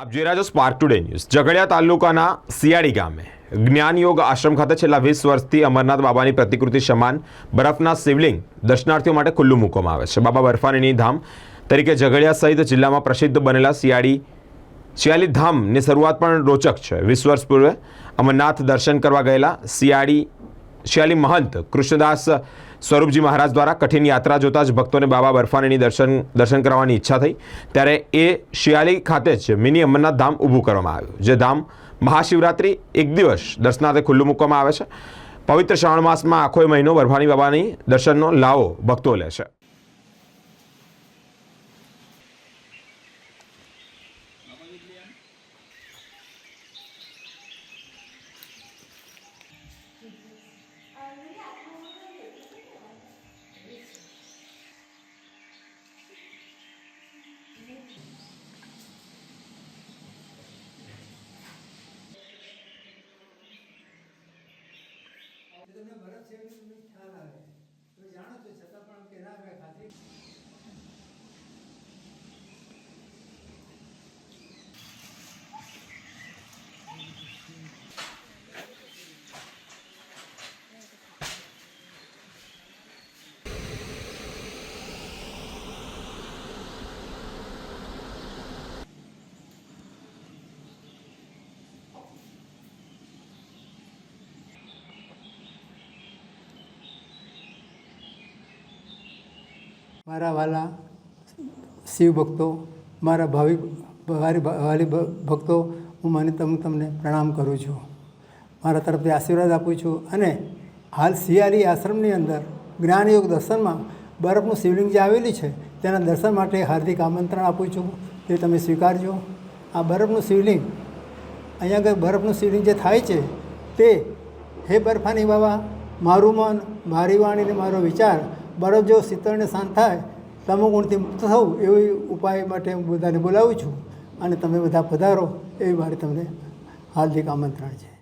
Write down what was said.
આપ જોઈ રહ્યા છો સ્પાર્ક ટુડે ન્યૂઝ ઝઘડિયા તાલુકાના સિયાળી ગામે જ્ઞાનયોગ આશ્રમ ખાતે છેલ્લા વીસ વર્ષથી અમરનાથ બાબાની પ્રતિકૃતિ સમાન બરફના શિવલિંગ દર્શનાર્થીઓ માટે ખુલ્લું મૂકવામાં આવે છે. બાબા બર્ફાનીની ધામ તરીકે ઝઘડિયા સહિત જિલ્લામાં પ્રસિદ્ધ બનેલા સિયાળી શિયાલી ધામની શરૂઆત પણ રોચક છે. વીસ વર્ષ પૂર્વે અમરનાથ દર્શન કરવા ગયેલા સિયાળી શિયાલી મહંત કૃષ્ણદાસ સ્વરૂપજી મહારાજ દ્વારા કઠિન યાત્રા જોતા જ ભક્તોને બાબા બર્ફાનીની દર્શન દર્શન કરવાની ઈચ્છા થઈ. ત્યારે એ શિયાલી ખાતે જ મિની અમરનાથ ધામ ઊભું કરવામાં આવ્યું, જે ધામ મહાશિવરાત્રિ એક દિવસ દર્શનાર્થે ખુલ્લું મૂકવામાં આવે છે. પવિત્ર શ્રાવણ માસમાં આખો મહિનો બર્ફાની બાબાની દર્શનનો લાવો ભક્તો લે છે. તમને ભરત સેવની ખ્યાલ આવે તમે જાણો છો છતાં પણ કે ના મેં ખાધી મારા વાલા શિવ ભક્તો, મારા ભાવિ વાલી ભક્તો, હું મને તમ, તમને પ્રણામ કરું છું. મારા તરફથી આશીર્વાદ આપું છું અને હાલ શિયાળી આશ્રમની અંદર જ્ઞાનયોગ દર્શનમાં બરફનું શિવલિંગ જે આવેલી છે, તેના દર્શન માટે હાર્દિક આમંત્રણ આપું છું. તે તમે સ્વીકારજો. આ બરફનું શિવલિંગ, અહીંયા આગળ બરફનું શિવલિંગ જે થાય છે, તે હે બરફાની બાબા મારું મન, મારી વાણી ને મારો વિચાર બરફ જો શીતળને શાંત થાય, તમોગુણથી મુક્ત થવું, એવી ઉપાય માટે હું બધાને બોલાવું છું. અને તમે બધા પધારો, એવી મારી તમને હાર્દિક આમંત્રણ છે.